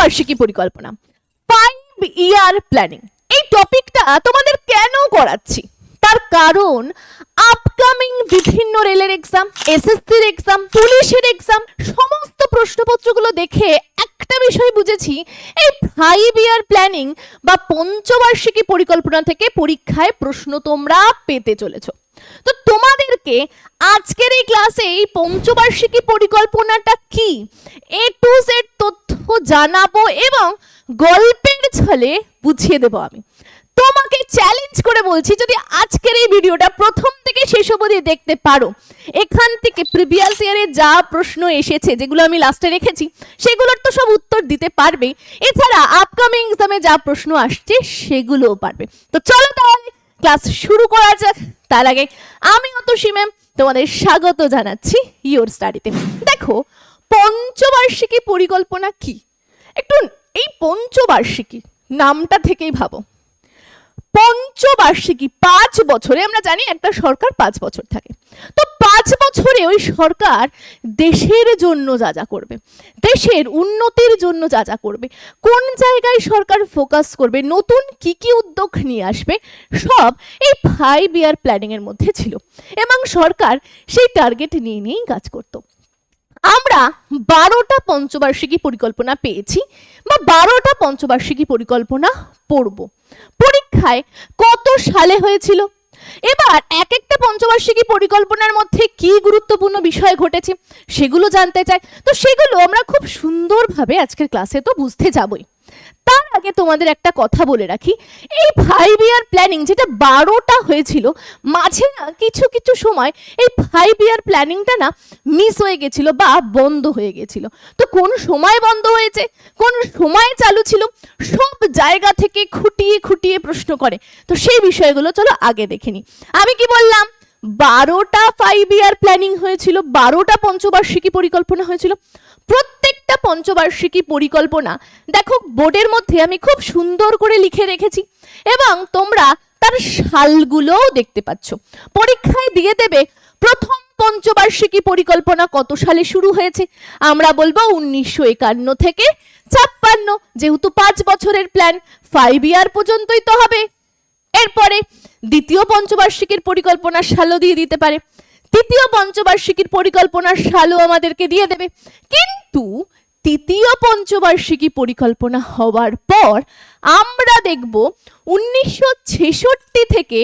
পঞ্চবার্ষিকী পরিকল্পনা। Five year planning এই টপিকটা তোমাদের কেন করাচ্ছি? তার কারণ আপকামিং বিভিন্ন রেলের এক্সাম এসএসসির এক্সাম পুলিশের এক্সাম সমস্ত প্রশ্নপত্রগুলো দেখে একটা বিষয় বুঝেছি, এই ফাইভ ইয়ার প্ল্যানিং বা পঞ্চবার্ষিকী পরিকল্পনা থেকে পরীক্ষায় প্রশ্ন তোমরা পেতে চলেছো। তো তোমাদেরকে আজকের এই ক্লাসে এই পঞ্চবার্ষিকী পরিকল্পনাটা কি? এ টু জেড তথ্য জানাব এবং গল্পের ছলে বুঝিয়ে দেবো আমি। তোমাকে চ্যালেঞ্জ করে বলছি, যদি আজকের এই ভিডিওটা প্রথম থেকে শেষ অবধি দেখতে পারো, এখান থেকে প্রিভিয়াস ইয়ারে যা প্রশ্ন এসেছে, যেগুলো আমি লাস্টে রেখেছি, সেগুলোর তো সব উত্তর দিতে পারবে। এছাড়া আপকামিং এক্সামে যা প্রশ্ন আসছে, সেগুলোও পারবে। তো চলো তাহলে ক্লাস শুরু করা যাক। তার আগে আমি অতসী ম্যাম তোমাদের স্বাগত জানাচ্ছি ইওর স্টাডিতে দেখো, পঞ্চবার্ষিকী পরিকল্পনা কি? একটু এই পঞ্চবার্ষিকী নামটা থেকেই ভাবো। পঞ্চবার্ষিকী পাঁচ বছরে আমরা জানি একটা সরকার পাঁচ বছর থাকে। তো পাঁচ বছরে ওই সরকার দেশের জন্য যা যা করবে, দেশের উন্নতির জন্য যা যা করবে, কোন জায়গায় সরকার ফোকাস করবে, নতুন কি কি উদ্যোগ নিয়ে আসবে, সব এই ফাইভ ইয়ার প্ল্যানিং এর মধ্যে ছিল। এবং সরকার সেই টার্গেট নিয়ে নিয়েই কাজ করতো। আমরা বারোটা পঞ্চবার্ষিকী পরিকল্পনা পেয়েছি বা বারোটা পঞ্চবার্ষিকী পরিকল্পনা পড়ব। পরীক্ষায় কত সালে হয়েছিল? এবার এক একটা পঞ্চবার্ষিকী পরিকল্পনার মধ্যে কি গুরুত্বপূর্ণ বিষয় ঘটেছে সেগুলো জানতে চাই। তো সেগুলো আমরা খুব সুন্দরভাবে আজকের ক্লাসে তো বুঝতে যাবই। তার আগে তোমাদের একটা কথা বলে রাখি। এই ফাইভ ইয়ার প্ল্যানিং যেটা বারোটা হয়েছিল, মাঝে কিছু কিছু সময় এই ফাইভ ইয়ার প্ল্যানিংটা না মিস হয়ে গেছিল বা বন্ধ হয়ে গেছিল। তো কোন সময় বন্ধ হয়েছে, কোন সময় চালু ছিল, সব জায়গা থেকে খুঁটিয়ে খুঁটিয়ে প্রশ্ন করে। তো সেই বিষয়গুলো চলো আগে দেখে নিই। আমি কি বললাম? বারোটা ফাইভ ইয়ার প্ল্যানিং হয়েছিল, বারোটা পঞ্চবার্ষিকী পরিকল্পনা হয়েছিল প্রত্যেকটা পঞ্চবার্ষিকী পরিকল্পনা, দেখো বোর্ডের মধ্যে আমি খুব সুন্দর করে লিখে রেখেছি এবং তোমরা তার সালগুলোও দেখতে পাচ্ছ। পরীক্ষায় দিয়ে দেবে প্রথম পঞ্চবার্ষিকী পরিকল্পনা কত সালে শুরু হয়েছে? আমরা বলব উনিশশো একান্ন থেকে ছাপ্পান্ন, যেহেতু পাঁচ বছরের প্ল্যান ফাইভ ইয়ার পর্যন্তই তো হবে। এরপরে দ্বিতীয় পঞ্চবার্ষিকীর পরিকল্পনা সালও দিয়ে দিতে পারে। তৃতীয় পঞ্চবার্ষিকীর পরিকল্পনার সালও আমাদেরকে দিয়ে দেবে। কিন্তু তৃতীয় পঞ্চবার্ষিকী পরিকল্পনা হওয়ার পর আমরা দেখব উনিশশো ছেষট্টি থেকে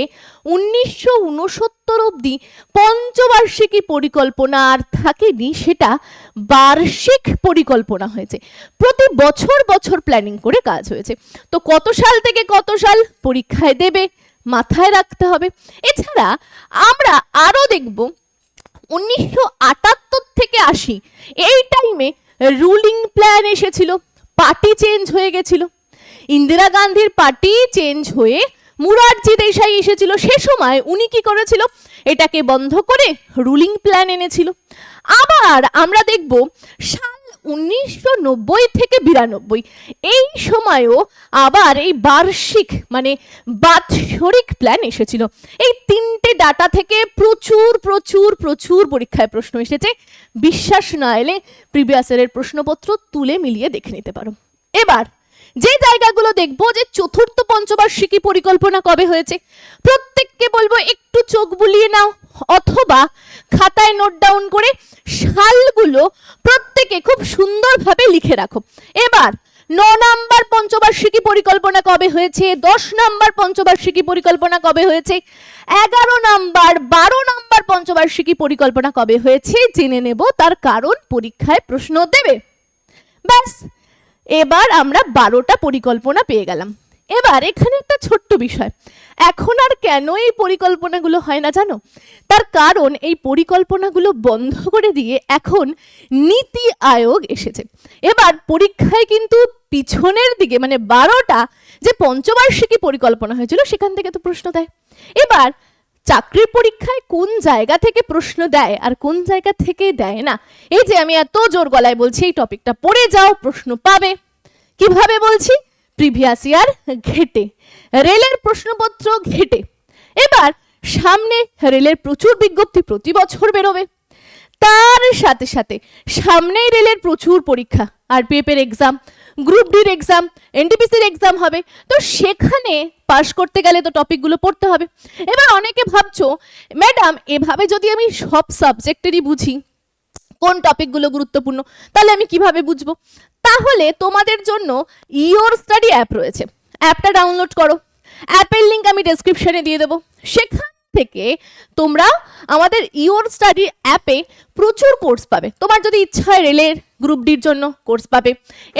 উনিশশো উনসত্তর অবধি পঞ্চবার্ষিকী পরিকল্পনা আর থাকেনি, সেটা বার্ষিক পরিকল্পনা হয়েছে। প্রতি বছর বছর প্ল্যানিং করে কাজ হয়েছে। তো কত সাল থেকে কত সাল? পরীক্ষায় দেবে। মাথায় রাখতে হবে। এছাড়া আমরা আরও দেখব, উনিশশো আটাত্তর থেকে আশি, এই টাইমে রুলিং প্ল্যান এসেছিল পার্টি চেঞ্জ হয়ে গেছিল। ইন্দিরা গান্ধীর পার্টি চেঞ্জ হয়ে মুরারজি দেশাই এসেছিল, সে সময় উনি কি করেছিল, এটাকে বন্ধ করে রুলিং প্ল্যান এনেছিল। আবার আমরা দেখব উনিশশো নব্বই থেকে বিরানব্বই। এই সময়ও আবার এই বার্ষিক মানে বাৎসরিক প্ল্যান এসেছিল। এই তিনটে ডাটা থেকে প্রচুর প্রচুর প্রচুর পরীক্ষায় প্রশ্ন এসেছে। বিশ্বাস না এলে প্রিভিয়াস ইয়ারের প্রশ্নপত্র তুলে মিলিয়ে দেখে নিতে পারো। এবার যে জায়গাগুলো দেখব যে চতুর্থ, পঞ্চবার্ষিকী পরিকল্পনা কবে হয়েছে, প্রত্যেককে বলব একটু চোখ বুলিয়ে নাও, অথবা খাতায় নোট ডাউন করে সালগুলো প্রত্যেকে খুব সুন্দরভাবে লিখে রাখো। এবার, ন নাম্বার পঞ্চবার্ষিকী পরিকল্পনা কবে হয়েছে, দশ নাম্বার পঞ্চবার্ষিকী পরিকল্পনা কবে হয়েছে, এগারো নাম্বার, বারো নাম্বার পঞ্চবার্ষিকী পরিকল্পনা কবে হয়েছে, জেনে নেব, তার কারণ পরীক্ষায় প্রশ্ন দেবে। ব্যাস এবার আমরা বারোটা পরিকল্পনা পেয়ে গেলাম। এবার এখানে একটা ছোট্ট বিষয়। এখন আর কেন এই পরিকল্পনাগুলো হয় না জানো? তার কারণ এই পরিকল্পনাগুলো বন্ধ করে দিয়ে এখন নীতি আয়োগ এসেছে। এবার পরীক্ষায় কিন্তু পিছনের দিকে মানে বারোটা যে পঞ্চবার্ষিকী পরিকল্পনা হয়েছিল, সেখান থেকে তো প্রশ্ন দেয়। এবার চাকরির পরীক্ষায় কোন জায়গা থেকে প্রশ্ন দেয় আর কোন জায়গা থেকে দেয় না? এই যে আমি এত জোর গলায় বলছি, এই টপিকটা পড়ে যাও, প্রশ্ন পাবে। কীভাবে বলছি? প্রিভিয়াস ইয়ার ঘেটে। রেলের প্রশ্নপত্র ঘেটে। এবার সামনে রেলের প্রচুর বিজ্ঞপ্তি প্রতি বছর বেরোবে। তার সাথে সাথে সামনেই রেলের প্রচুর পরীক্ষা আর পেপের এক্সাম। গ্রুপ ডির এক্সাম এনটিপিসির এক্সাম হবে। তো সেখানে পাশ করতে গেলে তো টপিকগুলো পড়তে হবে। এবার অনেকে ভাবছ, ম্যাডাম, এভাবে যদি আমি সব সাবজেক্টেরই বুঝি, কোন টপিকগুলো গুরুত্বপূর্ণ, তাহলে আমি কীভাবে বুঝব? তাহলে তোমাদের জন্য ইওর স্টাডি অ্যাপ রয়েছে। অ্যাপটা ডাউনলোড করো। অ্যাপের লিঙ্ক আমি ডেসক্রিপশনে দিয়ে দেবো। সেখান থেকে তোমরা আমাদের ইওর স্টাডি অ্যাপে প্রচুর কোর্স পাবে। তোমার যদি ইচ্ছা হয় রেলের গ্রুপ ডির জন্য কোর্স পাবে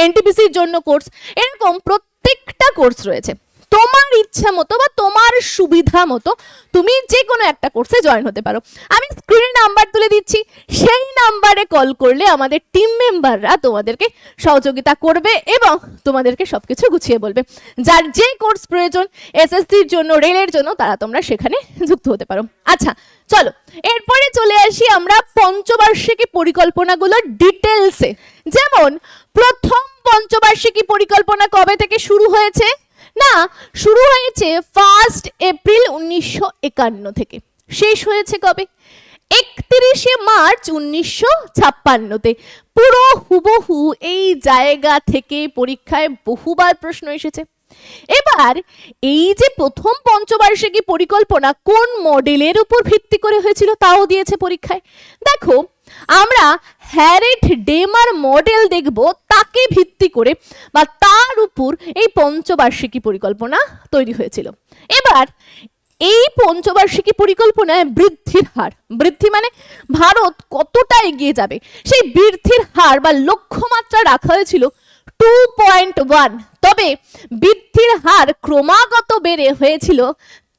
এনটিপিসির জন্য কোর্স এরকম প্রত্যেকটা কোর্স রয়েছে। তোমার ইচ্ছা মতো বা তোমার সুবিধা মতো তুমি যে কোনো একটা কোর্সে জয়েন হতে পারো। আমি স্ক্রিনে নাম্বার তুলে দিচ্ছি। সেই নাম্বারে কল করলে আমাদের টিম মেম্বাররা তোমাদেরকে সহযোগিতা করবে এবং তোমাদেরকে সব কিছু গুছিয়ে বলবে। যার যে কোর্স প্রয়োজন এসএসসির জন্য রেলের জন্য, তারা তোমরা সেখানে যুক্ত হতে পারো। আচ্ছা চলো, এরপরে চলে আসি আমরা পঞ্চবার্ষিকী পরিকল্পনাগুলোর ডিটেলসে যেমন, প্রথম পঞ্চবার্ষিকী পরিকল্পনা কবে থেকে শুরু হয়েছে? না, শুরু হয়েছে ফার্স্ট এপ্রিল উনিশশো একান্ন থেকে। শেষ হয়েছে কবে? একত্রিশে মার্চ উনিশশো ছাপ্পান্নতে। পুরো হুবহু এই জায়গা থেকে পরীক্ষায় বহুবার প্রশ্ন এসেছে। এবার এই যে প্রথম পঞ্চবার্ষিকী পরিকল্পনা কোন মডেলের উপর ভিত্তি করে হয়েছিল, তাও দিয়েছে পরীক্ষায়। দেখো আমরা হ্যারেট ডেমার মডেল দেখব, তাকে ভিত্তি করে বা তার উপর এই পঞ্চবার্ষিকী পরিকল্পনা তৈরি হয়েছিল। এবার এই পঞ্চবার্ষিকী পরিকল্পনায় বৃদ্ধির হার, বৃদ্ধি মানে ভারত কতটা এগিয়ে যাবে? সেই বৃদ্ধির হার বা লক্ষ্যমাত্রা রাখা হয়েছিল টু পয়েন্ট ওয়ান তবে বৃদ্ধির হার ক্রমাগত বেড়ে হয়েছিল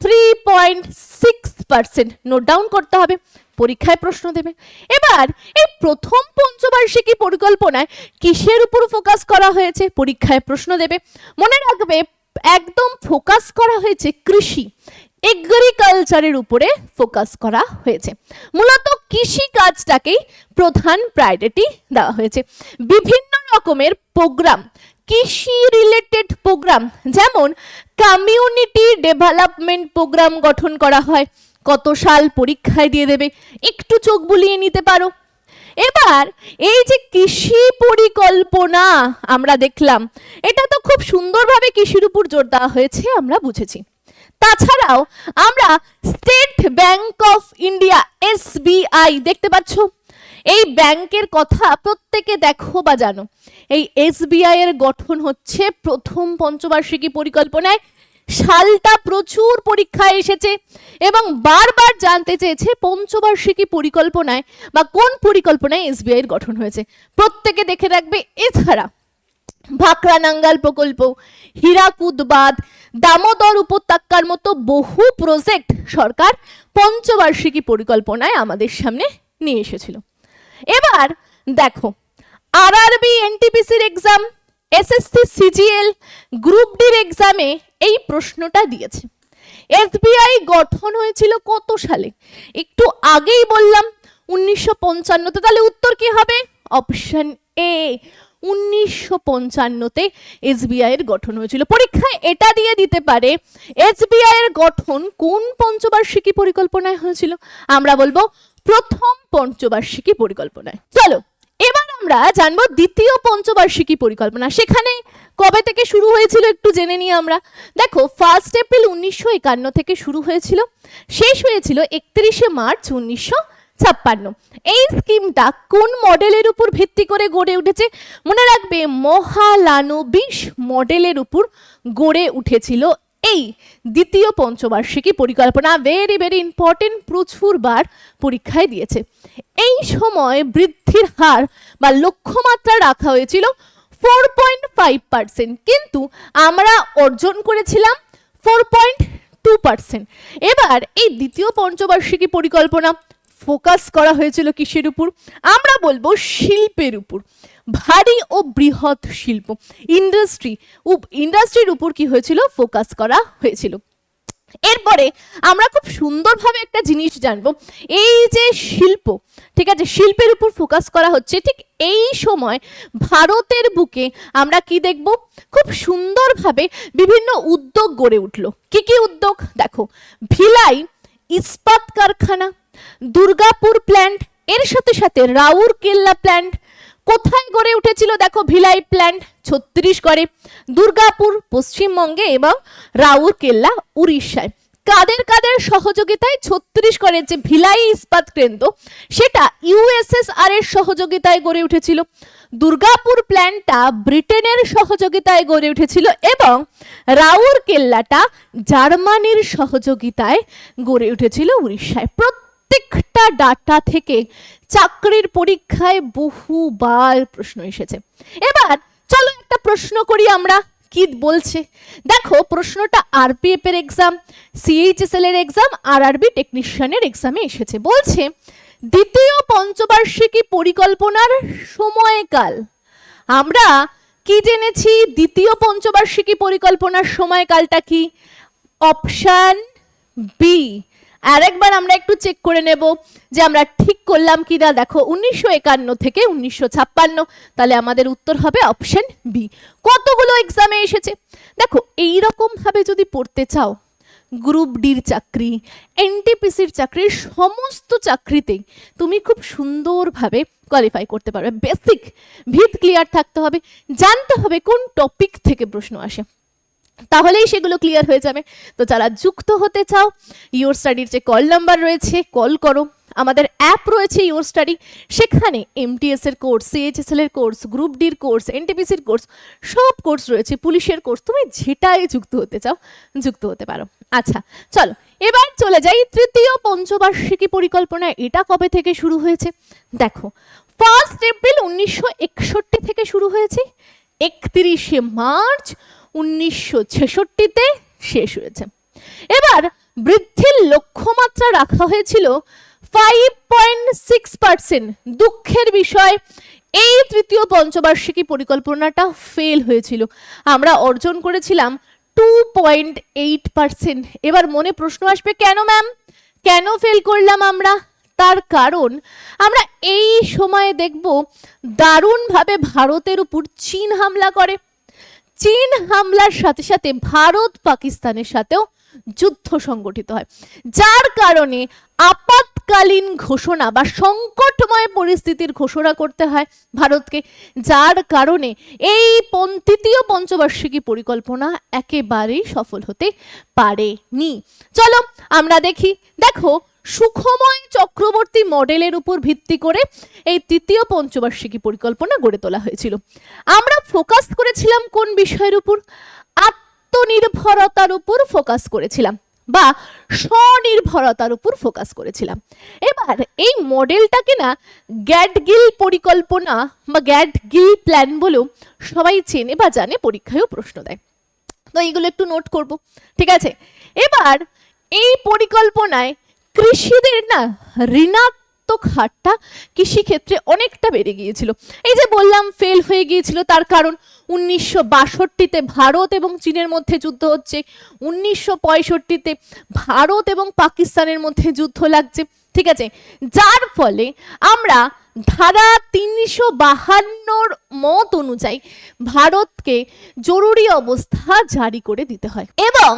three point six percent note down করতে হবে। পরীক্ষায় প্রশ্ন দেবে। এবার এই প্রথম পঞ্চবার্ষিকী পরিকল্পনায় কিসের উপর ফোকাস করা হয়েছে? পরীক্ষায় প্রশ্ন দেবে। মনে রাখবে, একদম ফোকাস করা হয়েছে কৃষি। এগ্রিকালচারের উপরে ফোকাস করা হয়েছে। মূলত কৃষি কাজটাকেই প্রধান প্রায়োরিটি দেওয়া হয়েছে। বিভিন্ন রকমের প্রোগ্রাম কৃষি রিলেটেড প্রোগ্রাম যেমন কমিউনিটি ডেভেলপমেন্ট প্রোগ্রাম গঠন করা হয় কত সাল পরীক্ষায় দিয়ে দেবে, একটু চোখ বুলিয়ে নিতে পারো। এবার এই যে কৃষি পরিকল্পনা আমরা দেখলাম, এটা তো খুব সুন্দরভাবে কৃষির উপর জোর দেওয়া হয়েছে, আমরা বুঝেছি। তাছাড়াও আমরা State Bank of India, SBI দেখতে পাচ্ছ। এই ব্যাংকের কথা প্রত্যেকে দেখো বা জানো। এই এসবিআই এর গঠন হচ্ছে প্রথম পঞ্চবার্ষিকী পরিকল্পনায় সালটা প্রচুর পরীক্ষায় এসেছে এবং বারবার জানতে চেয়েছে পঞ্চবার্ষিকী পরিকল্পনায় বা কোন পরিকল্পনায় এসবিআই এর গঠন হয়েছে। প্রত্যেকে দেখে রাখবে এছাড়া ভাকরা নাঙ্গাল প্রকল্প হীরাকুদ বাঁধ দামোদর উপত্যকার মতো বহু প্রজেক্ট সরকার পঞ্চবার্ষিকী পরিকল্পনায় আমাদের সামনে নিয়ে এসেছিল। এবার দেখো, আরআরবি, এনটিপিসির এক্সাম এসএসসি, সিজিএল, গ্রুপ ডির এক্সামে এই প্রশ্নটা দিয়েছে। এসবিআই গঠন হয়েছিল কত সালে? একটু আগেই বললাম, উনিশশো পঞ্চান্নতে। তাহলে উত্তর কি হবে? অপশন এ উনিশশো পঞ্চান্নতে এসবিআই এর গঠন হয়েছিল। পরীক্ষায় এটা দিয়ে দিতে পারে, এসবিআই এর গঠন কোন পঞ্চবার্ষিকী পরিকল্পনায় হয়েছিল? আমরা বলব, প্রথম পঞ্চবার্ষিকী পরিকল্পনায়। চলো এবার আমরা জানব দ্বিতীয় পঞ্চবার্ষিকী পরিকল্পনা। সেখানে কবে থেকে শুরু হয়েছিল একটু জেনে নিই আমরা। দেখো ফার্স্ট এপ্রিল উনিশশো একান্ন থেকে শুরু হয়েছিল, শেষ হয়েছিল একত্রিশে মার্চ উনিশশো ছাপ্পান্ন। এই স্কিমটা কোন মডেলের উপর ভিত্তি করে গড়ে উঠেছে? মনে রাখবে, মহালানবিশ মডেলের উপর গড়ে উঠেছিল এই দ্বিতীয় পঞ্চবার্ষিকী পরিকল্পনা ভেরি ভেরি ইম্পর্টেন্ট প্রচুরবার পরীক্ষায় দিয়েছে। এই সময় বৃদ্ধির হার বা লক্ষ্যমাত্রা রাখা হয়েছিল ফোর পয়েন্ট ফাইভ পার্সেন্ট কিন্তু আমরা অর্জন করেছিলাম ফোর পয়েন্ট টু পার্সেন্ট এবার এই দ্বিতীয় পঞ্চবার্ষিকী পরিকল্পনা ফোকাস করা হয়েছিল কিসের উপর? আমরা বলব শিল্পের উপর। ভারী ও বৃহৎ শিল্প। ইন্ডাস্ট্রি ইন্ডাস্ট্রির উপর কি হয়েছিল? ফোকাস করা হয়েছিল। এরপরে আমরা খুব সুন্দরভাবে একটা জিনিস জানব। এই যে শিল্প, ঠিক আছে? শিল্পের উপর ফোকাস করা হচ্ছে। ঠিক এই সময় ভারতের বুকে আমরা কি দেখব? খুব সুন্দরভাবে বিভিন্ন উদ্যোগ গড়ে উঠল। কি কি উদ্যোগ? দেখো, ভিলাই ইস্পাত কারখানা দুর্গাপুর প্ল্যান্ট এর সাথে সাথে রাউরকেল্লা প্ল্যান্ট কোথায় গড়ে উঠেছিল দেখো ভিলাই প্ল্যান্ট ছত্তিশগড়ে দুর্গাপুর, পশ্চিমবঙ্গে এবং রাউরকেল্লা উড়িষ্যায়। কাদের কাদের সহযোগিতায় ছত্তিশগড়ের যে ভিলাই ইস্পাত কেন্দ্র, সেটা ইউএসএসআর এর সহযোগিতায় গড়ে উঠেছিল। দুর্গাপুর প্ল্যান্টটা ব্রিটেনের সহযোগিতায় গড়ে উঠেছিল এবং রাউরকেল্লাটা জার্মানির সহযোগিতায় গড়ে উঠেছিল উড়িষ্যায়। প্রত্যেকটা ডাটা থেকে চাকরির পরীক্ষায় বহুবার প্রশ্ন এসেছে। এবার চলো একটা প্রশ্ন করি আমরা, কি বলছে? দেখো, প্রশ্নটা আরপিএফ এর এক্সাম সিএইচএসএল এর এক্সাম আরআরবি টেকনিশিয়ানের এক্সামে এসেছে। বলছে, দ্বিতীয় পঞ্চবার্ষিকী পরিকল্পনার সময়কাল। আমরা কি জেনেছি? দ্বিতীয় পঞ্চবার্ষিকী পরিকল্পনার সময়কালটা কি? অপশান বি আরেকবার আমরা একটু চেক করে নেব যে আমরা ঠিক করলাম কি না দেখো, উনিশশো একান্ন থেকে উনিশশো ছাপ্পান্ন। তাহলে আমাদের উত্তর হবে অপশন বি কতগুলো এক্সামে এসেছে? দেখো এইরকম ভাবে যদি পড়তে চাও গ্রুপ ডির চাকরি এনটিপিসির চাকরির সমস্ত চাকরিতেই তুমি খুব সুন্দরভাবে কোয়ালিফাই করতে পারবে। বেসিক ভিত ক্লিয়ার থাকতে হবে। জানতে হবে কোন টপিক থেকে প্রশ্ন আসে। তাহলেই সেগুলো ক্লিয়ার হয়ে যাবে। তো যারা যুক্ত হতে চাও ইওর স্টাডির যে কল নাম্বার রয়েছে কল করো। আমাদের অ্যাপ রয়েছে ইওর স্টাডি সেখানে এমটিএস এর কোর্স সিএইচএসএল এর কোর্স গ্রুপ ডির কোর্স এনটিপিসির কোর্স সব কোর্স রয়েছে, পুলিশের কোর্স তুমি যেটাই যুক্ত হতে চাও, যুক্ত হতে পারো। আচ্ছা চলো, এবার চলে যাই তৃতীয় পঞ্চবার্ষিকী পরিকল্পনা এটা কবে থেকে শুরু হয়েছে? দেখো ফার্স্ট এপ্রিল উনিশশো একষট্টি থেকে শুরু হয়েছে। একত্রিশে মার্চ উনিশশো ছেষট্টিতে শেষ হয়েছে। এবার বৃদ্ধির লক্ষ্যমাত্রা রাখা হয়েছিল ফাইভ পয়েন্ট সিক্স পার্সেন্ট দুঃখের বিষয়, এই তৃতীয় পঞ্চবার্ষিকী পরিকল্পনাটা ফেল হয়েছিল। আমরা অর্জন করেছিলাম টু পয়েন্ট এইট পার্সেন্ট এবার মনে প্রশ্ন আসবে, কেন ম্যাম কেন ফেল করলাম আমরা? তার কারণ, আমরা এই সময়ে দেখব দারুণভাবে ভারতের উপর চীন হামলা করে। চীন হামলার সাথে সাথে ভারত পাকিস্তানের সাথেও যুদ্ধ সংগঠিত হয়। যার কারণে আপাতকালীন ঘোষণা বা সংকটময় পরিস্থিতির ঘোষণা করতে হয় ভারতকে। যার কারণে এই তৃতীয় পঞ্চবার্ষিকী পরিকল্পনা একেবারেই সফল হতে পারেনি। চলো আমরা দেখি। দেখো সুখময় চক্রবর্তী মডেলের উপর ভিত্তি করে এই তৃতীয় পঞ্চবার্ষিকী পরিকল্পনা গড়ে তোলা হয়েছিল। আমরা ফোকাস করেছিলাম কোন বিষয়ের উপর? আত্মনির্ভরতার উপর ফোকাস করেছিলাম বা স্বনির্ভরতার উপর ফোকাস করেছিলাম। এবার এই মডেলটাকে না গ্যাটগিল পরিকল্পনা বা গ্যাটগিল প্ল্যান বলেও সবাই চেনে বা জানে, পরীক্ষায়ও প্রশ্ন দেয়। তো এইগুলো একটু নোট করব, ঠিক আছে? এবার এই পরিকল্পনায় কৃষিদের না ঋণাত্মক হারটা কৃষিক্ষেত্রে অনেকটা বেড়ে গিয়েছিল। এই যে বললাম ফেল হয়ে গিয়েছিল, তার কারণ উনিশশো বাষট্টিতে ভারত এবং চীনের মধ্যে যুদ্ধ হচ্ছে, উনিশশো পঁয়ষট্টিতে ভারত এবং পাকিস্তানের মধ্যে যুদ্ধ লাগছে, ঠিক আছে? যার ফলে আমরা ধারা তিনশো বাহান্নর মত অনুযায়ী ভারতকে জরুরি অবস্থা জারি করে দিতে হয়। এবং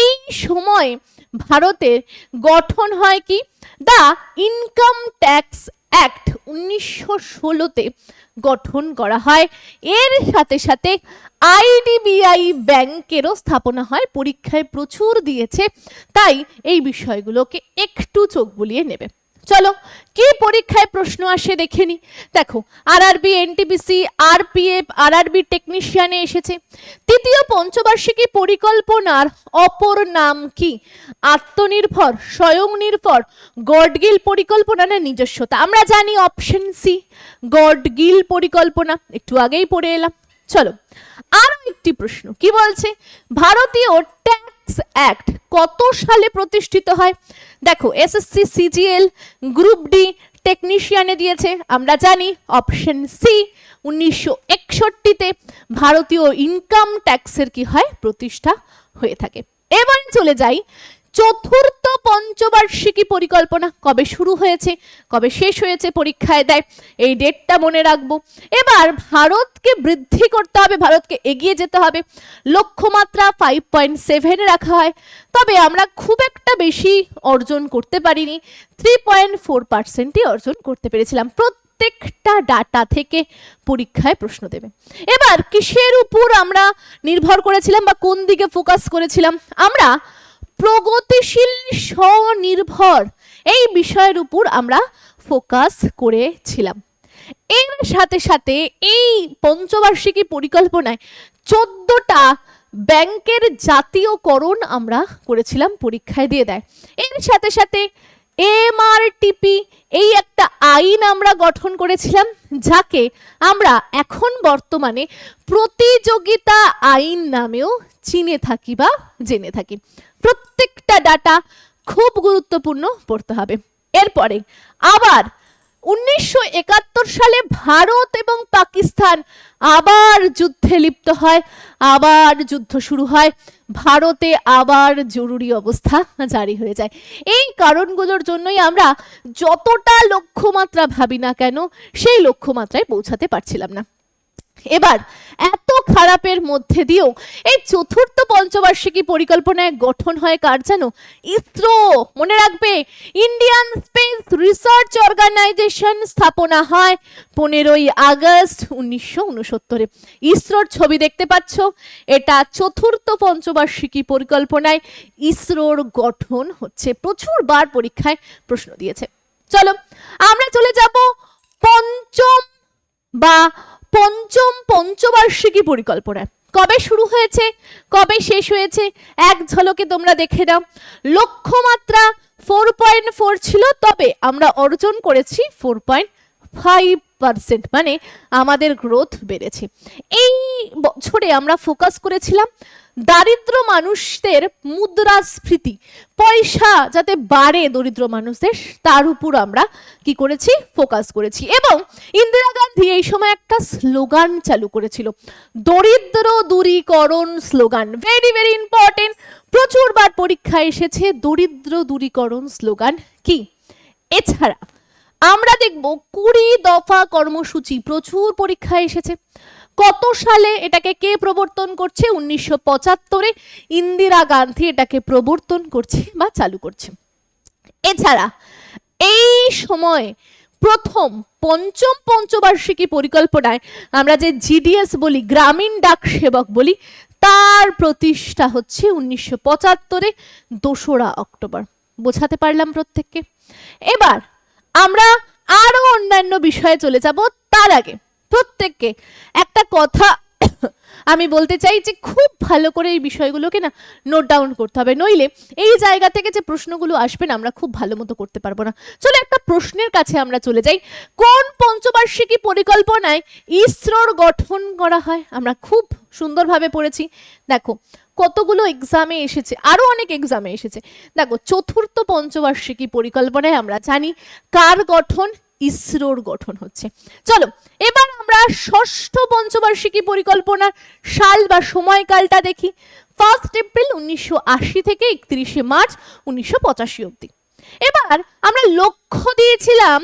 এই সময় ভারতের গঠন হয় কি? দ্য ইনকাম ট্যাক্স অ্যাক্ট উনিশশো ষোলোতে গঠন করা হয়। এর সাথে সাথে আইডিবিআই ব্যাংকেরও স্থাপনা হয়, পরীক্ষায় প্রচুর দিয়েছে। তাই এই বিষয়গুলোকে একটু চোখ বুলিয়ে নেবে। চলো, কি পরীক্ষায় প্রশ্ন আসে দেখে নি। দেখো আরআরবি এনটিপিসি আরপিএফ আরআরবি টেকনিশিয়ানে এসেছে। তৃতীয় পঞ্চবার্ষিকী পরিকল্পনার অপর নাম কি? আত্মনির্ভর, স্বয়ংনির্ভর, গডগিল পরিকল্পনা না নিজস্বতা? আমরা জানি অপশন সি গডগিল পরিকল্পনা। একটু আগেই পড়ে এলাম। চলো, আরও একটি প্রশ্ন, কি বলছে? ভারতীয় ট্যাক্স অ্যাক্ট কত সালে প্রতিষ্ঠিত হয়? দেখো এসএসসি সিজিএল গ্রুপ ডি টেকনিশিয়ানে দিয়েছে, আমরা জানি, অপশন সি, উনিশশো একষট্টিতে ভারতীয় ইনকাম ট্যাক্সের কি হয়? প্রতিষ্ঠা হয়ে থাকে। এবার চলে যাই চতুর্থ পঞ্চবার্ষিকী পরিকল্পনা কবে শুরু হয়েছে, কবে শেষ হয়েছে পরীক্ষায়? দেয় এই ডেটটা মনে রাখব। এবার ভারতকে বৃদ্ধি করতে হবে, ভারতকে এগিয়ে যেতে হবে। লক্ষ্যমাত্রা ফাইভ পয়েন্ট সেভেনে রাখা হয়। তবে আমরা খুব একটা বেশি অর্জন করতে পারিনি থ্রি পয়েন্ট ফোর পার্সেন্টই অর্জন করতে পেরেছিলাম। প্রত্যেকটা ডাটা থেকে পরীক্ষায় প্রশ্ন দেবে। এবার কিসের উপর আমরা নির্ভর করেছিলাম বা কোন দিকে ফোকাস করেছিলাম? আমরা প্রগতিশীল স্বনির্ভর। এই বিষয়ের উপর আমরা ফোকাস করেছিলাম। এর সাথে সাথে এই পঞ্চবার্ষিকী পরিকল্পনায় চোদ্দটা ব্যাংকের জাতীয়করণ আমরা করেছিলাম পরীক্ষায় দিয়ে দেয়। এর সাথে সাথে এমআরটিপি, এই একটা আইন আমরা গঠন করেছিলাম, যাকে আমরা এখন বর্তমানে প্রতিযোগিতা আইন নামেও চিনে থাকি বা জেনে থাকি। প্রত্যেকটা ডাটা খুব গুরুত্বপূর্ণ পড়তে হবে। এরপরে আবার উনিশশো একাত্তর সালে ভারত এবং পাকিস্তান আবার যুদ্ধে লিপ্ত হয়, আবার যুদ্ধ শুরু হয়। ভারতে আবার জরুরি অবস্থা জারি হয়ে যায়। এই কারণগুলোর জন্যই আমরা যতটা লক্ষ্যমাত্রা ভাবি না কেন, সেই লক্ষ্যমাত্রায় পৌঁছাতে পারছিলাম না। এবার এত খারাপের মধ্যে দিয়েও এই চতুর্থ পঞ্চবার্ষিকী পরিকল্পনায় গঠন হয় কার জানো? ইসরো। মনে রাখবে ইন্ডিয়ান স্পেস রিসার্চ অর্গানাইজেশন স্থাপনা হয় পনেরোই আগস্ট উনিশশো উনসত্তরে। ইসরোর ছবি দেখতে পাচ্ছ? এটা চতুর্থ পঞ্চবার্ষিকী পরিকল্পনায় ইসরোর গঠন হচ্ছে। প্রচুর বার পরীক্ষায় প্রশ্ন দিয়েছে। চলো, আমরা চলে যাব পঞ্চম বা পঞ্চম পঞ্চবার্ষিকী পরিকল্পনা। কবে শুরু হয়েছে? কবে শেষ হয়েছে? এক ঝলকে তোমরা দেখে নাও। লক্ষ্যমাত্রা ফোর পয়েন্ট ফোর ছিল, তবে আমরা অর্জন করেছি ফোর পয়েন্ট ফাইভ পার্সেন্ট মানে আমাদের গ্রোথ বেড়েছে। এই বছরে আমরা ফোকাস করেছিলাম দারিদ্র মানুষদের মুদ্রাস্ফীতি। পয়সা যাতে বাড়ে দরিদ্র মানুষদের, তার উপর আমরা কি করেছি? ফোকাস করেছি। এবং ইন্দিরা গান্ধী এই সময় একটা স্লোগান চালু করেছিল। দরিদ্র দূরীকরণ স্লোগান। ভেরি ভেরি ইম্পর্টেন্ট প্রচুরবার পরীক্ষায় এসেছে দরিদ্র দূরীকরণ স্লোগান কি? এছাড়া আমরা দেখব কুড়ি দফা কর্মসূচি প্রচুর পরীক্ষায় এসেছে। কত সালে এটাকে কে প্রবর্তন করছে? উনিশশো পঁচাত্তরে ইন্দিরা গান্ধী এটাকে প্রবর্তন করছে বা চালু করছে। এছাড়া এই সময়ে প্রথম পঞ্চম পঞ্চবার্ষিকী পরিকল্পনায় আমরা যে জিডিএস বলি, গ্রামীণ ডাক সেবক বলি, তার প্রতিষ্ঠা হচ্ছে উনিশশো পঁচাত্তরে দোসরা অক্টোবর। বোঝাতে পারলাম প্রত্যেককে? এবার আমরা আরও অন্যান্য বিষয়ে চলে যাব। তার আগে প্রত্যেককে। একটা কথা আমি বলতে চাই যে খুব ভালো করে এই বিষয়গুলোকে না নোট ডাউন করতে হবে। নইলে এই জায়গা থেকে যে প্রশ্নগুলো আসবে না, আমরা খুব ভালো মতো করতে পারব না। চলো একটা প্রশ্নের কাছে আমরা চলে যাই। কোন পঞ্চবার্ষিকী পরিকল্পনায় ইসরোর গঠন করা হয়? আমরা খুব সুন্দরভাবে পড়েছি। দেখো, কতগুলো এক্সামে এসেছে, আরও অনেক এক্সামে এসেছে। দেখো, চতুর্থ পঞ্চবার্ষিকী পরিকল্পনায় আমরা জানি কার গঠন ইসরোর গঠন হচ্ছে। চলো, এবার আমরা ষষ্ঠ পঞ্চবার্ষিকী পরিকল্পনার সাল বা সময়কালটা দেখি। ফার্স্ট এপ্রিল উনিশশো আশি থেকে একত্রিশে মার্চ উনিশশো পঁচাশি অব্দি এবার আমরা লক্ষ্য দিয়েছিলাম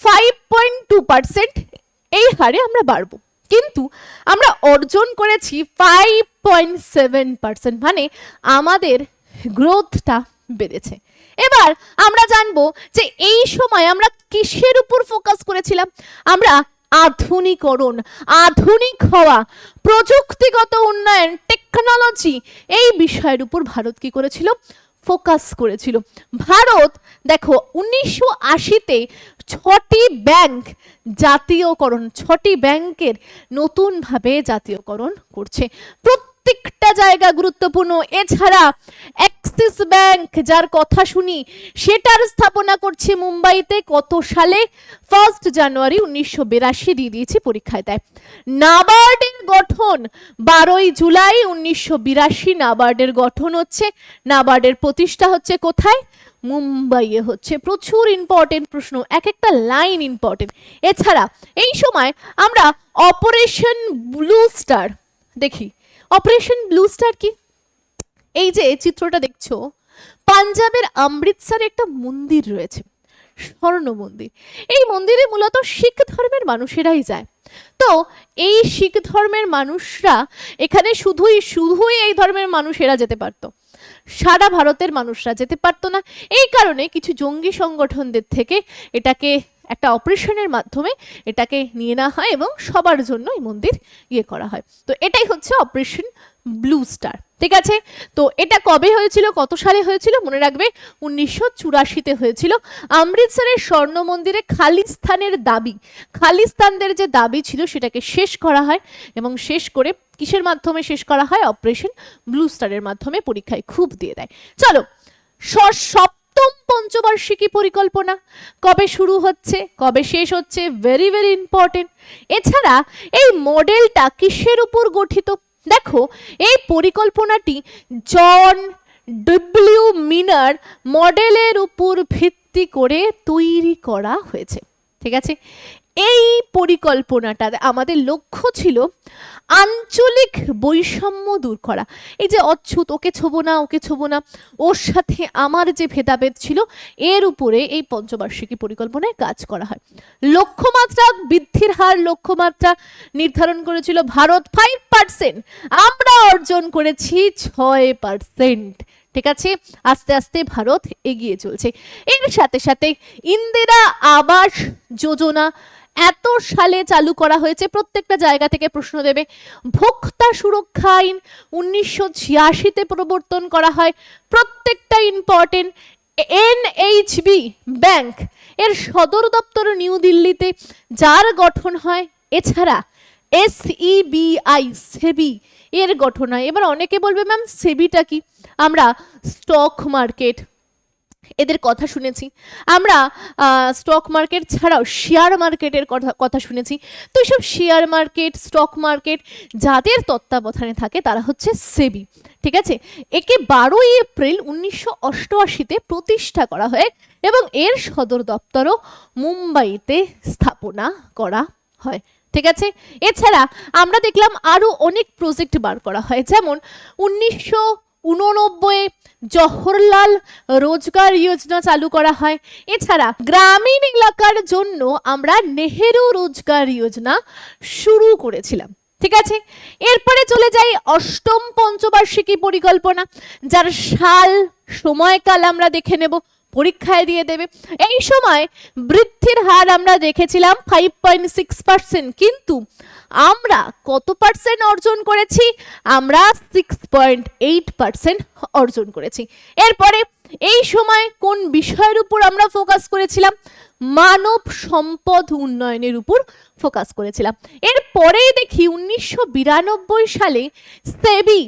ফাইভ পয়েন্ট টু পার্সেন্ট এই হারে আমরা বাড়বো। কিন্তু আমরা অর্জন করেছি ফাইভ পয়েন্ট সেভেন পার্সেন্ট মানে আমাদের গ্রোথটা বেড়েছে। এবার আমরা জানব যে এই সময় আমরা কিসের উপর ফোকাস করেছিলাম? আমরা আধুনিকরণ, আধুনিক হওয়া, প্রযুক্তিগত উন্নয়ন টেকনোলজি এই বিষয়ের উপর ভারত কি করেছিল? ফোকাস করেছিল। ভারত, দেখো, উনিশশো আশিতে ছটি ব্যাংক জাতীয়করণ, ছটি ব্যাংকের নতুনভাবে জাতীয়করণ করছে। প্রত্যেকটা জায়গা গুরুত্বপূর্ণ। এছাড়া অ্যাক্সিস ব্যাংক যার কথা শুনি, সেটার স্থাপনা করছে মুম্বাইতে কত সালে? ফার্স্ট জানুয়ারি উনিশশো বিরাশি দিয়ে দিয়েছি পরীক্ষায় দেয় নাবার্ডের গঠন বারোই জুলাই উনিশশো বিরাশি, নাবার্ডের গঠন হচ্ছে, নাবার্ডের প্রতিষ্ঠা হচ্ছে কোথায়? মুম্বাইয়ে হচ্ছে। প্রচুর ইম্পর্টেন্ট প্রশ্ন এক একটা লাইন ইম্পর্টেন্ট এছাড়া এই সময় আমরা অপারেশন ব্লু স্টার দেখি। অপারেশন ব্লু স্টার কি? এই যে চিত্রটা দেখছ, পাঞ্জাবের অমৃতসরে একটা মন্দির রয়েছে, স্বর্ণ মন্দির। এই মন্দিরে মূলত শিখ ধর্মের মানুষেরাই যায়। তো এই শিখ ধর্মের মানুষরা, এখানে শুধুই শুধুই এই ধর্মের মানুষেরা যেতে পারতো। সারা ভারতের মানুষরা যেতে পারতো না। এই কারণে কিছু জঙ্গি সংগঠনদের থেকে এটাকে একটা অপারেশনের মাধ্যমে এটাকে নিয়ে নেওয়া হয় এবং সবার জন্য এই মন্দির ইয়ে করা হয়। তো এটাই হচ্ছে অপারেশন ব্লু স্টার। ঠিক আছে? তো এটা কবে হয়েছিল, কত সালে হয়েছিল, মনে রাখবে? উনিশশো চুরাশিতে হয়েছিল। অমৃতসরের স্বর্ণ মন্দিরে খালিস্তানের দাবি খালিস্তানদের যে দাবি ছিল সেটাকে শেষ করা হয় এবং শেষ করে কিসের মাধ্যমে শেষ করা হয়? অপারেশন ব্লু স্টারের মাধ্যমে পরীক্ষায় খুব দিয়ে দেয়। চলো স- সপ্তম পঞ্চবার্ষিকী পরিকল্পনা। কবে শুরু হচ্ছে, কবে শেষ হচ্ছে ভেরি ভেরি ইম্পর্টেন্ট এছাড়া এই মডেলটা কিসের উপর গঠিত? দেখো, এই পরিকল্পনাটি জন ডব্লিউ মিনার মডেলের উপর ভিত্তি করে তৈরি করা হয়েছে। ঠিক আছে? এই পরিকল্পনাটা আমাদের লক্ষ্য ছিল আঞ্চলিক বৈষম্য দূর করা। এই যে অচ্ছুত ওকে ছোবো না, ওকে ছোবো না, ওর সাথে আমার যে ভেদাভেদ ছিল, এর উপরে এই পঞ্চবার্ষিকী পরিকল্পনায় কাজ করা হয়। লক্ষ্যমাত্রা, বৃদ্ধির হার লক্ষ্যমাত্রা নির্ধারণ করেছিল ভারত ফাইভ পার্সেন্ট আমরা অর্জন করেছি ছয় পার্সেন্ট ঠিক আছে? আস্তে আস্তে ভারত এগিয়ে চলছে। এর সাথে সাথে ইন্দিরা আবাস যোজনা এত সালে চালু করা হয়েছে, প্রত্যেকটা জায়গা থেকে প্রশ্ন দেবে। ভোক্তা সুরক্ষা আইন উনিশশো ছিয়াশিতে প্রবর্তন করা হয়। প্রত্যেকটা ইম্পর্টেন্ট এনএইচবি ব্যাংক এর সদর দপ্তর নিউ দিল্লিতে, যার গঠন হয়, এছাড়া এসইবিআই সেবি এর গঠন হয়। এবার অনেকে বলবে, ম্যাম, সেবিটা কি? আমরা স্টক মার্কেট এদের কথা শুনেছি। আমরা স্টক মার্কেট ছাড়াও শেয়ার মার্কেটের কথা কথা শুনেছি। তো এইসব শেয়ার মার্কেট স্টক মার্কেট যাদের তত্ত্বাবধানে থাকে তারা হচ্ছে সেবি, ঠিক আছে? একে বারোই এপ্রিল উনিশশো অষ্টআশিতে প্রতিষ্ঠা করা হয় এবং এর সদর দপ্তরও মুম্বাইতে স্থাপনা করা হয়, ঠিক আছে? এছাড়া আমরা দেখলাম আরও অনেক প্রজেক্ট বার করা হয়। যেমন উনিশশো উননব্বই জওহরলাল রোজগার যোজনা চালু করা হয়। এছাড়া গ্রামীণ এলাকার জন্য আমরা নেহেরু রোজগার যোজনা শুরু করেছিলাম। ঠিক আছে? এরপরে চলে যাই অষ্টম পঞ্চবার্ষিকী পরিকল্পনা। যার সাল সময়কাল আমরা দেখে নেব। পরীক্ষায় দিয়ে দেবে। এই সময় বৃদ্ধির হার আমরা দেখেছিলাম ফাইভ পয়েন্ট সিক্স পার্সেন্ট কিন্তু আমরা কত পার্সেন্ট অর্জন করেছি? আমরা সিক্স পয়েন্ট এইট পার্সেন্ট অর্জন করেছি। এরপরে এই সময় কোন বিষয়ের উপর আমরা ফোকাস করেছিলাম? মানব সম্পদ উন্নয়নের উপর ফোকাস করেছিলাম। এরপরেই দেখি উনিশশো বিরানব্বই সালে সেবি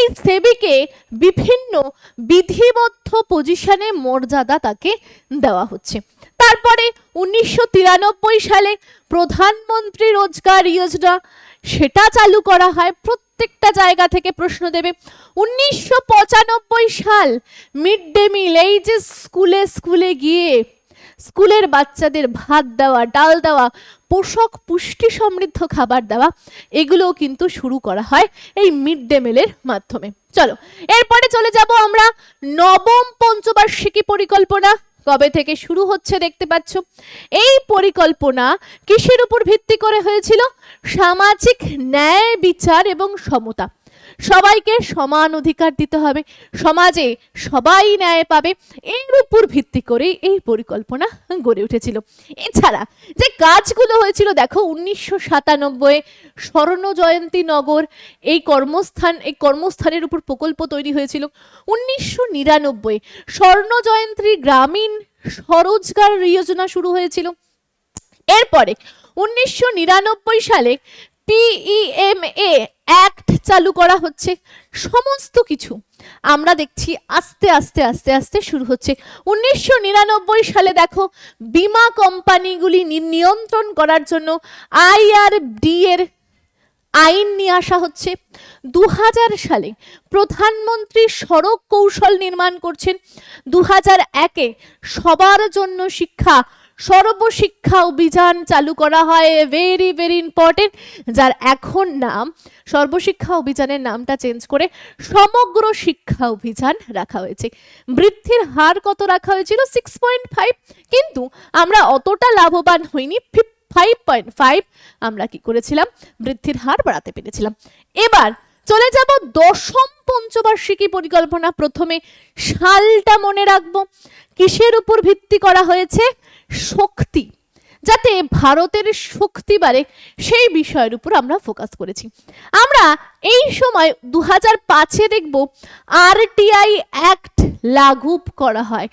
এই সেবিকে বিভিন্ন বিধিবদ্ধ পজিশনে মর্যাদা তাকে দেওয়া হচ্ছে। তারপরে উনিশশো তিরানব্বই সালে প্রধানমন্ত্রী রোজগার যোজনা, সেটা চালু করা হয় প্রত্যেকটা জায়গা থেকে প্রশ্ন দেবে। উনিশশো পঁচানব্বই সাল মিড ডে মিল, এই যে স্কুলে স্কুলে গিয়ে স্কুলের বাচ্চাদের ভাত দেওয়া, ডাল দেওয়া, পোষক পুষ্টি সমৃদ্ধ খাবার দেওয়া, এগুলোও কিন্তু শুরু করা হয় এই মিড ডে মিলের মাধ্যমে। চলো, এরপরে চলে যাব আমরা নবম পঞ্চবার্ষিকী পরিকল্পনা। কবে থেকে শুরু হচ্ছে দেখতে পাচ্ছ? এই পরিকল্পনা কিসের উপর ভিত্তি করে হয়েছিল? সামাজিক ন্যায় বিচার এবং সমতা। সবাইকে সমান অধিকার দিতে হবে। সমাজে সবাই ন্যায় পাবে এর উপর ভিত্তি করে এই পরিকল্পনা গড়ে উঠেছিল। এছাড়া যে কাজগুলো হয়েছিল, দেখো, উনিশশো সাতানব্বই স্বর্ণ জয়ন্তী নগর, এই কর্মস্থান, এই কর্মস্থানের উপর প্রকল্প তৈরি হয়েছিল। উনিশশো নিরানব্বই স্বর্ণ জয়ন্তী গ্রামীণ স্বরোজগার যোজনা শুরু হয়েছিল। এরপরে উনিশশো নিরানব্বই সালে পিইএমএ অ্যাক্ট চালু করা হচ্ছে। সমস্ত কিছু আমরা দেখছি আস্তে আস্তে আস্তে আস্তে শুরু হচ্ছে। উনিশশো নিরানব্বই সালে দেখো, বিমা কোম্পানিগুলি নিয়ন্ত্রণ করার জন্য আইআরডি এর আইন নিয়ে আসা হচ্ছে। দু হাজার সালে প্রধানমন্ত্রী সড়ক কৌশল নির্মাণ করছেন। দু হাজার একে সবার জন্য শিক্ষা সর্বশিক্ষা অভিযান চালু করা হয় ভেরি ভেরি ইম্পর্টেন্ট যার এখন নাম, সর্বশিক্ষা অভিযানের নামটা চেঞ্জ করে সমগ্র শিক্ষা অভিযান রাখা হয়েছে। বৃদ্ধির হার কত রাখা হয়েছিল? সিক্স পয়েন্ট ফাইভ কিন্তু আমরা অতটা লাভবান হইনি ফাইভ পয়েন্ট ফাইভ আমরা কি করেছিলাম? বৃদ্ধির হার বাড়াতে পেরেছিলাম। এবার চলে যাব দশম পঞ্চবার্ষিকী পরিকল্পনা। প্রথমে সালটা মনে রাখব। কিসের উপর ভিত্তি করা হয়েছে? শক্তি, যাতে ভারতের শক্তি বাড়ে, সেই বিষয়ের উপর আমরা ফোকাস করেছি। আমরা এই সময় দু হাজার পাঁচে দেখব আরটিআই অ্যাক্ট লাগু করা হয়।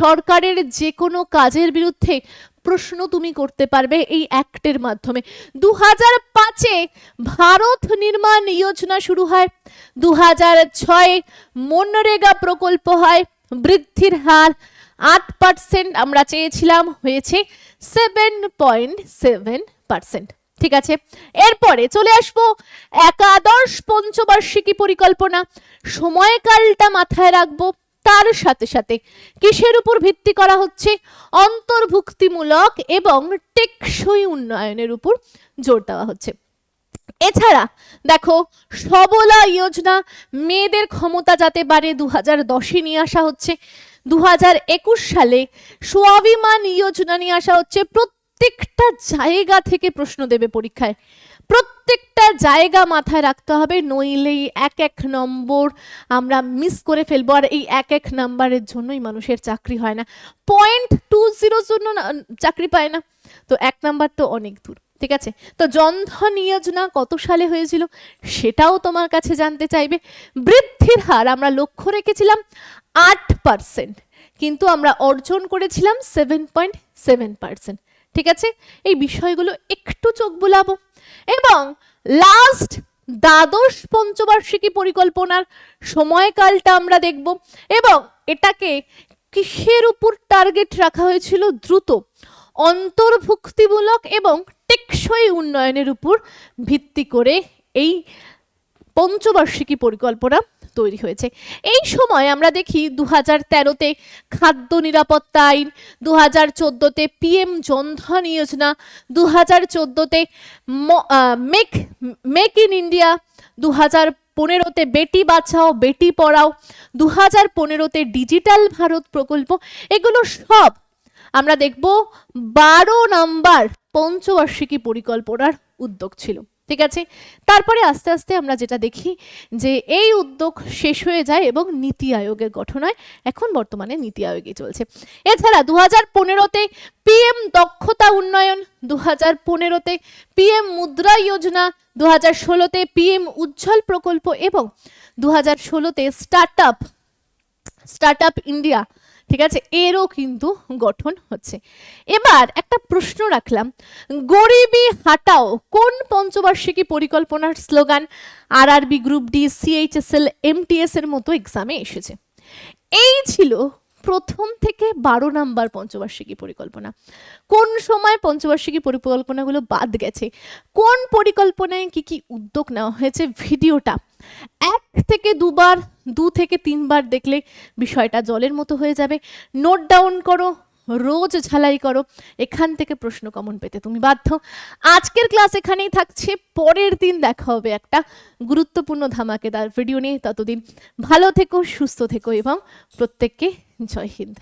সরকারের যে কোনো কাজের বিরুদ্ধে প্রশ্ন তুমি করতে পারবে এই অ্যাক্টের মাধ্যমে। দু হাজার পাঁচে ভারত নির্মাণ যোজনা শুরু হয়। দু হাজার ছয়ে মনরেগা প্রকল্প হয়। বৃদ্ধির হার আট পার্সেন্ট আমরা চেয়েছিলাম, হয়েছে সেভেন পয়েন্ট সেভেন পার্সেন্ট ঠিক আছে? এরপরে চলে আসব একাদশ পঞ্চবার্ষিকী পরিকল্পনা। সময়কালটা মাথায় রাখব, তার সাথে সাথে কিসের উপর ভিত্তি করা হচ্ছে? অন্তর্ভুক্তিমূলক এবং টেকসই উন্নয়নের উপর জোর দেওয়া হচ্ছে। এছাড়া দেখো, সবলা যোজনা মেয়েদের ক্ষমতা যাতে বাড়ে দু হাজার দশে নিয়ে আসা হচ্ছে। দু হাজার একুশ সালে স্বাভিমান যোজনা নিয়ে আসা হচ্ছে। প্রত্যেকটা জায়গা থেকে প্রশ্ন দেবে পরীক্ষায়। প্রত্যেকটা জায়গা মাথায় রাখতে হবে, নইলেই এক এক নম্বর আমরা মিস করে ফেলব। আর এই এক এক নাম্বারের জন্যই মানুষের চাকরি হয় না। পয়েন্ট টু জিরোর জন্য চাকরি পায় না। তো এক নাম্বার তো অনেক দূর। ঠিক আছে? তো জনধন যোজনা কত সালে হয়েছিল? সেটাও তোমার কাছে জানতে চাইবে। বৃদ্ধির হার আমরা লক্ষ্য রেখেছিলাম আট পার্সেন্ট, কিন্তু আমরা অর্জন করেছিলাম সেভেন পয়েন্ট সেভেন পার্সেন্ট। ঠিক আছে? এই বিষয়গুলো একটু চোখ বুলাবো। এবং লাস্ট দ্বাদশ পঞ্চবার্ষিকী পরিকল্পনার সময়কালটা আমরা দেখব। এবং এটাকে কিসের উপর টার্গেট রাখা হয়েছিল? দ্রুত, অন্তর্ভুক্তিমূলক এবং টেকসই উন্নয়নের উপর ভিত্তি করে এই পঞ্চবার্ষিকী পরিকল্পনা তৈরি হয়েছে। এই সময় আমরা দেখি দু হাজার তেরোতে খাদ্য নিরাপত্তা আইন দু হাজার চোদ্দোতে পিএম জনধন যোজনা দু হাজার চোদ্দোতে মেক মেক ইন ইন্ডিয়া দু হাজার পনেরোতে বেটি বাঁচাও, বেটি পড়াও দু হাজার পনেরোতে ডিজিটাল ভারত প্রকল্প, এগুলো সব আমরা দেখব বারো নাম্বার পঞ্চবার্ষিকী পরিকল্পনার উদ্যোগ ছিল, ঠিক আছে? তারপরে আস্তে আস্তে আমরা যেটা দেখি যে এই উদ্যোগ শেষ হয়ে যায় এবং নীতি আয়োগের গঠন হয় এখন বর্তমানে নীতি আয়োগই চলছে। এছাড়া দু হাজার পনেরোতে পিএম দক্ষতা উন্নয়ন দু হাজার পনেরোতে পিএম মুদ্রা যোজনা দু হাজার ষোলোতে পিএম উজ্জ্বল প্রকল্প এবং দু হাজার ষোলোতে start up start up India ঠিক আছে? এরও কিন্তু গঠন হচ্ছে। এবার একটা প্রশ্ন রাখলাম। গরিবি হাটাও কোন পঞ্চবার্ষিকী পরিকল্পনার স্লোগান? আর আরবি গ্রুপ ডি সিএইচএসএল এমটিএস এর মতো এক্সামে এসেছে। এই ছিল প্রথম থেকে বারো নাম্বার পঞ্চবার্ষিকী পরিকল্পনা। কোন সময় পঞ্চবার্ষিকী পরিকল্পনাগুলো বাদ গেছে? কোন পরিকল্পনায় কি কি উদ্যোগ নেওয়া হয়েছে? ভিডিওটা এক থেকে দুবার, দু থেকে তিনবার দেখলে বিষয়টা জলের মতো হয়ে যাবে। নোট ডাউন করো, রোজ ঝালাই করো, এখান থেকে প্রশ্ন কমন পেতে তুমি বাধ্য। আজকের ক্লাস এখানেই থাকছে, পরের দিন দেখা হবে একটা গুরুত্বপূর্ণ ধামাকেদার ভিডিও নিয়ে। ততদিন ভালো থেকো, সুস্থ থেকো এবং প্রত্যেককে enjoy it